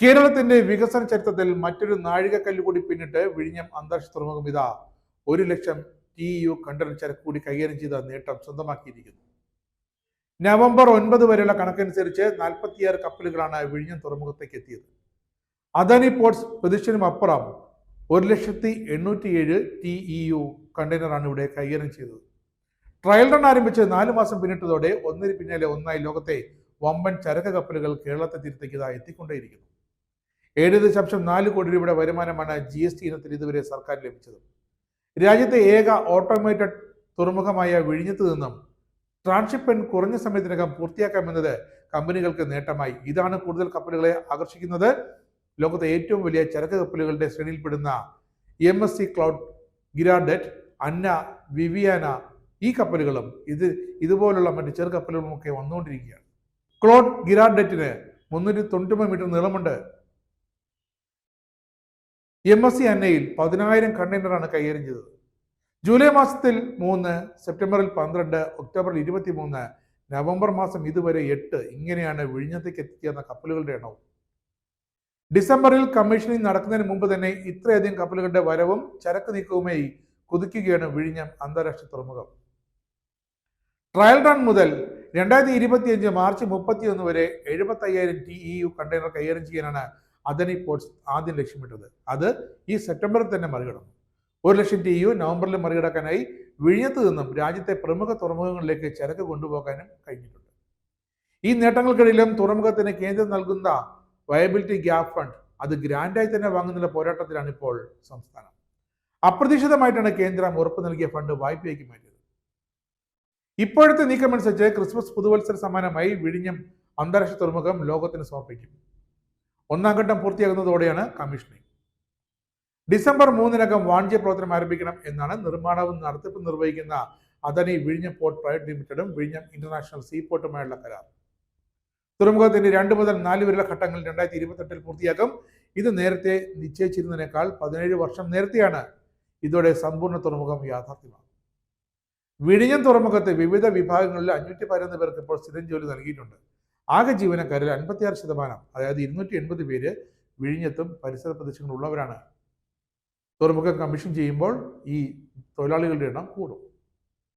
കേരളത്തിന്റെ വികസന ചരിത്രത്തിൽ മറ്റൊരു നാഴികക്കല്ല് കൂടി പിന്നിട്ട് വിഴിഞ്ഞം അന്താരാഷ്ട്ര തുറമുഖം ഇതാ ഒരു ലക്ഷം ടി യു കണ്ടൽ ചരക്ക് കൂടി കൈകാര്യം ചെയ്ത നേട്ടം സ്വന്തമാക്കിയിരിക്കുന്നു. നവംബർ ഒൻപത് വരെയുള്ള കണക്കനുസരിച്ച് നാൽപ്പത്തിയാറ് കപ്പലുകളാണ് വിഴിഞ്ഞം തുറമുഖത്തേക്ക് എത്തിയത്. അദാനി പോർട്സ് പ്രതീക്ഷനും അപ്പുറം ഒരു ലക്ഷത്തി എണ്ണൂറ്റി ഏഴ് ടി ഇ യു കണ്ടെയ്നറാണ് ഇവിടെ കൈകാര്യം ചെയ്തത്. ട്രയൽ റൺ ആരംഭിച്ച് നാല് മാസം പിന്നിട്ടതോടെ ഒന്നിന് പിന്നാലെ ഒന്നായി ലോകത്തെ വമ്പൻ ചരക്ക് കപ്പലുകൾ കേരളത്തെ തീരത്തേക്ക് ഇതാ എത്തിക്കൊണ്ടേയിരിക്കുന്നു. ഏഴ് ദശാംശം നാല് കോടി രൂപയുടെ വരുമാനമാണ് ജി എസ് ടി ഇനത്തിൽ ഇതുവരെ സർക്കാർ ലഭിച്ചത്. രാജ്യത്തെ ഏക ഓട്ടോമേറ്റഡ് തുറമുഖമായ വിഴിഞ്ഞത്ത് നിന്നും ട്രാൻസ്ഷിപ്മെന്റ് കുറഞ്ഞ സമയത്തിനകം പൂർത്തിയാക്കാമെന്നത് കമ്പനികൾക്ക് നേട്ടമായി. ഇതാണ് കൂടുതൽ കപ്പലുകളെ ആകർഷിക്കുന്നത്. ലോകത്തെ ഏറ്റവും വലിയ ചരക്ക് കപ്പലുകളുടെ ശ്രേണിയിൽപ്പെടുന്ന M S C Claude Girardet Anna Viviana ഈ കപ്പലുകളും ഇത് ഇതുപോലുള്ള മറ്റ് ചെറു കപ്പലുകളും ഒക്കെ വന്നുകൊണ്ടിരിക്കുകയാണ്. ക്ലോഡ് ഗിരാഡറ്റിന് മുന്നൂറ്റി തൊണ്ണൂറ്റി മീറ്റർ നീളമുണ്ട്. എം എസ് സി അന്നയിൽ പതിനായിരം കണ്ടെയ്നറാണ് കൈകാര്യം ചെയ്തത്. ജൂലൈ മാസത്തിൽ മൂന്ന് സെപ്റ്റംബറിൽ പന്ത്രണ്ട് ഒക്ടോബറിൽ ഇരുപത്തി മൂന്ന് നവംബർ മാസം ഇതുവരെ എട്ട്. ഇങ്ങനെയാണ് വിഴിഞ്ഞത്തേക്ക് എത്തിച്ചേർന്ന കപ്പലുകളുടെ എണ്ണവും. ഡിസംബറിൽ കമ്മീഷനിങ് നടക്കുന്നതിന് മുമ്പ് തന്നെ ഇത്രയധികം കപ്പലുകളുടെ വരവും ചരക്ക് നീക്കവുമായി കുതിക്കുകയാണ് വിഴിഞ്ഞം അന്താരാഷ്ട്ര തുറമുഖം. ട്രയൽ റൺ മുതൽ രണ്ടായിരത്തി ഇരുപത്തിയഞ്ച് മാർച്ച് മുപ്പത്തിയൊന്ന് വരെ എഴുപത്തി അയ്യായിരം ടി ഇ യു കണ്ടെയ്നർ കൈകാര്യം ചെയ്യാനാണ് അദനി പോർട്സ് ആദ്യം ലക്ഷ്യമിട്ടത്. അത് ഈ സെപ്റ്റംബറിൽ തന്നെ മറികടന്നു. ഒരു ലക്ഷം ടി യു നവംബറിൽ മറികടക്കാനായി വിഴിഞ്ഞത്ത് നിന്നും രാജ്യത്തെ പ്രമുഖ തുറമുഖങ്ങളിലേക്ക് ചരക്ക് കൊണ്ടുപോകാനും കഴിഞ്ഞിട്ടുണ്ട്. ഈ നേട്ടങ്ങൾക്കിടയിലും തുറമുഖത്തിന് കേന്ദ്രം നൽകുന്ന വയബിലിറ്റി ഗ്യാപ് ഫണ്ട് അത് ഗ്രാൻഡായി തന്നെ വാങ്ങുന്നുള്ള പോരാട്ടത്തിലാണ് ഇപ്പോൾ സംസ്ഥാനം. അപ്രതീക്ഷിതമായിട്ടാണ് കേന്ദ്രം ഉറപ്പ് നൽകിയ ഫണ്ട് വായ്പയ്ക്ക് മാറ്റിയത്. ഇപ്പോഴത്തെ നീക്കമനുസരിച്ച് ക്രിസ്മസ് പുതുവത്സര സമ്മാനമായി വിഴിഞ്ഞം അന്താരാഷ്ട്ര തുറമുഖം ലോകത്തിന് സമർപ്പിക്കും. ഒന്നാം ഘട്ടം പൂർത്തിയാകുന്നതോടെയാണ് കമ്മീഷനിങ്. ഡിസംബർ മൂന്നിനകം വാണിജ്യ പ്രവർത്തനം ആരംഭിക്കണം എന്നാണ് നിർമ്മാണവും നടത്തിപ്പും നിർവഹിക്കുന്ന അതനി വിഴിഞ്ഞം പോർട്ട് പ്രൈവറ്റ് ലിമിറ്റഡും വിഴിഞ്ഞം ഇന്റർനാഷണൽ സീ സീപോർട്ടുമായുള്ള കരാർ. തുറമുഖത്തിന്റെ രണ്ട് മുതൽ നാല് വരെയുള്ള ഘട്ടങ്ങൾ രണ്ടായിരത്തി ഇരുപത്തെട്ടിൽ പൂർത്തിയാക്കും. ഇത് നേരത്തെ നിശ്ചയിച്ചിരുന്നതിനേക്കാൾ പതിനേഴ് വർഷം നേരത്തെയാണ് ഇതോടെ സമ്പൂർണ തുറമുഖം യാഥാർത്ഥ്യമാകും വിഴിഞ്ഞം തുറമുഖത്തെ വിവിധ വിഭാഗങ്ങളിൽ അഞ്ഞൂറ്റി പതിനൊന്ന് പേർക്ക് ഇപ്പോൾ സ്ഥിരം ജോലി നൽകിയിട്ടുണ്ട്. ആകെ ജീവനക്കാരിൽ അൻപത്തിയാറ് ശതമാനം അതായത് ഇരുന്നൂറ്റി എൺപത് പേര് വിഴിഞ്ഞത്തും പരിസര പ്രദേശങ്ങളിലുള്ളവരാണ്. തുറമുഖം കമ്മീഷൻ ചെയ്യുമ്പോൾ ഈ തൊഴിലാളികളുടെ എണ്ണം കൂടും.